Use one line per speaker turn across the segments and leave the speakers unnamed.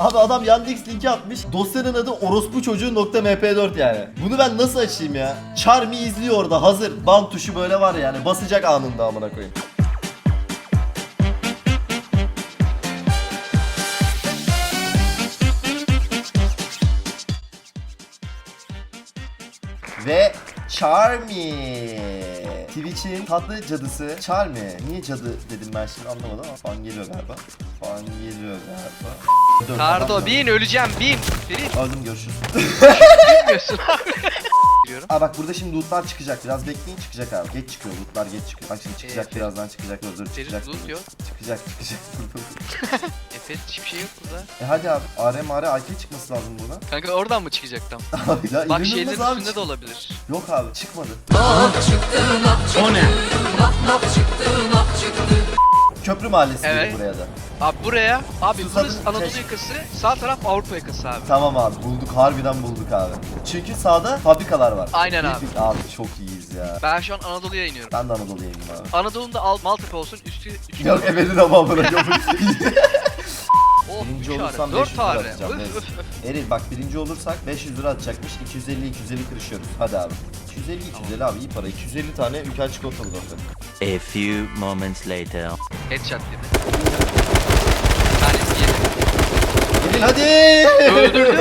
Abi adam Yandex linki atmış. Dosyanın adı orospu çocuğu nokta mp4 yani. Bunu ben nasıl açayım ya? Charmy izliyor orada hazır. Bant tuşu böyle var yani. Basacak anında amına koyayım. Ve Charmy. Twitch'in tatlı cadısı Charmy. Niye cadı dedim ben şimdi anlamadım ama fan geliyor galiba. Fan geliyor galiba. Dön,
Kardo
adam
bin öleceğim bin. Ferit
Öldüm görüşürüz.
bilmiyorsun. Biliyorum.
Aa bak burada şimdi lootlar çıkacak. Biraz bekleyin çıkacak abi. Geç çıkıyor lootlar geç çıkıyor. Bak şimdi çıkacak
Ee,
birazdan çıkacak. Dur dur
Ferit
çıkacak.
loot yok.
Çıkacak çıkacak.
Efe hiçbir şey yok burada.
e hadi abi. ARM AR IP çıkması lazım buradan.
Kanka oradan mı çıkacak tam?
Abi ya
Bak
inanılmaz
şeylerin
abi.
üstünde de olabilir.
Yok abi çıkmadı.
O ne?
Köprü mahallesi
Evet.
evet. buraya da.
Abi buraya, abi
Susadım,
burası Anadolu yakası, sağ taraf Avrupa yakası abi.
Tamam abi bulduk harbiden bulduk abi. Çünkü sağda fabrikalar var.
Aynen abi.
Abi çok iyiyiz ya.
Ben şu an Anadolu'ya iniyorum.
Ben de Anadolu'ya indim abi.
Anadolu'da al Maltepe olsun, üstü üstü.
Yok ebedin ama bırakıyorum.
Oh,
Birinci
üç
olursam
tane,
500
dört
lira
tane.
atacağım.
Öf,
neyse.
öf, öf.
Eril bak birinci olursak 500 lira atacakmış. 250 250 kırışıyoruz. Hadi abi. 250 250 abi iyi para. 250 tane ülke çikolatalı zaten.
A few moments later.
Headshot dedi. Bir tanesi yedi.
Eril hadi.
Öldürdüm.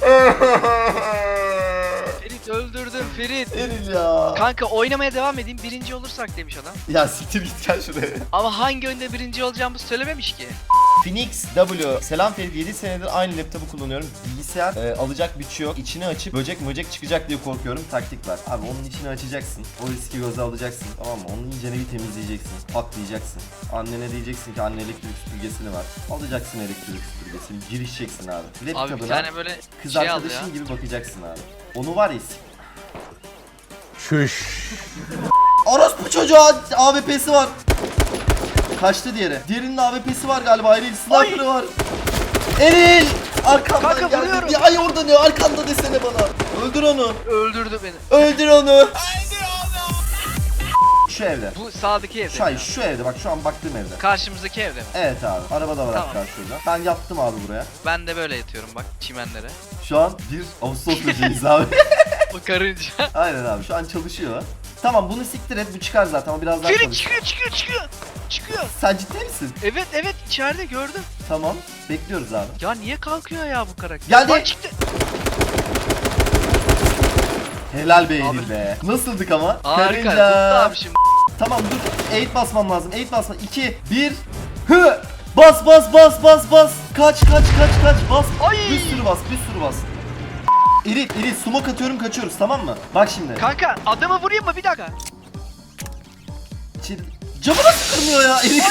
Ferit Ferit.
Eril ya.
Kanka oynamaya devam edeyim birinci olursak demiş adam.
Ya siktir git gel şuraya.
Ama hangi oyunda birinci olacağımızı söylememiş ki.
Phoenix W. Selam Ferit 7 senedir aynı laptopu kullanıyorum. Bilgisayar e, alacak bütçe yok. İçini açıp böcek möcek çıkacak diye korkuyorum. Taktik var. Abi onun içini açacaksın. O riski göze alacaksın. Tamam mı? Onun iyicene bir temizleyeceksin. Patlayacaksın. Annene diyeceksin ki anne elektrik süpürgesini var. Alacaksın elektrik süpürgesini. Girişeceksin abi. Lap
Abi bir tane böyle
kız
şey
arkadaşın gibi bakacaksın abi. Onu var ya
Şuş.
Orospu çocuğa AWP'si var. Kaçtı diğeri. Diğerinin AWP'si var galiba. Eril sniper'ı var. Eril! Arkamdan
Kanka
geldi.
vuruyorum.
Bir ay orada ne? Arkanda desene bana. Öldür onu.
öldürdü beni.
Öldür onu. Şu evde.
Bu sağdaki evde.
Şu, ay,
mi?
şu evde bak şu an baktığım evde.
Karşımızdaki evde mi?
Evet abi. Araba da var
Tamam.
hatta şurada. Ben yattım abi buraya.
Ben de böyle yatıyorum bak çimenlere.
Şu an bir Ağustos böceğiyiz abi.
Bu karınca.
Aynen abi. Şu an çalışıyor. Tamam bunu siktir et. Bu çıkar zaten. O biraz daha çalış.
çıkıyor çıkıyor çıkıyor. Çıkıyor.
Sen ciddi misin?
Evet evet içeride gördüm.
Tamam. Bekliyoruz abi.
Ya niye kalkıyor ya bu karakter?
Geldi.
Bak çıktı.
Helal be
Abi.
Eylül be. Nasıldık ama?
Harika.
Karınca.
Abi şimdi.
Tamam dur. 8 basmam lazım. 8 basma. 2 1 Hı! Bas bas bas bas bas. Kaç kaç kaç kaç bas.
Ay!
Bir sürü bas, bir sürü bas. İri iri smoke atıyorum kaçıyoruz tamam mı? Bak şimdi.
Kanka adamı vurayım mı bir dakika?
İçeri... Camı nasıl kırmıyor ya? Eri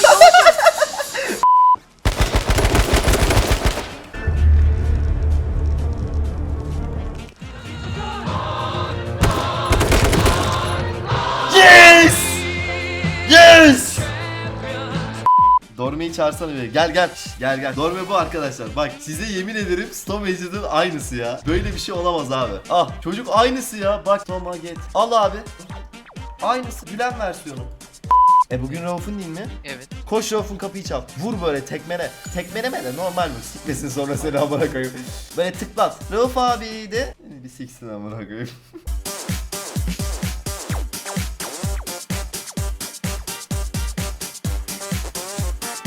Dorme'yi çağırsana bir. Gel gel. Şş, Gel gel. Dorme bu arkadaşlar. Bak size yemin ederim Stone Age'ın aynısı ya. Böyle bir şey olamaz abi. Ah çocuk aynısı ya. Bak Toma get. Al abi. Aynısı. Gülen versiyonu. E bugün Rauf'un değil mi?
Evet.
Koş Rauf'un kapıyı çal. Vur böyle tekmene. Tekmeleme de normal mi? Sikmesin sonra seni amına koyayım. Böyle tıklat. Rauf abi de bir siksin amına koyayım.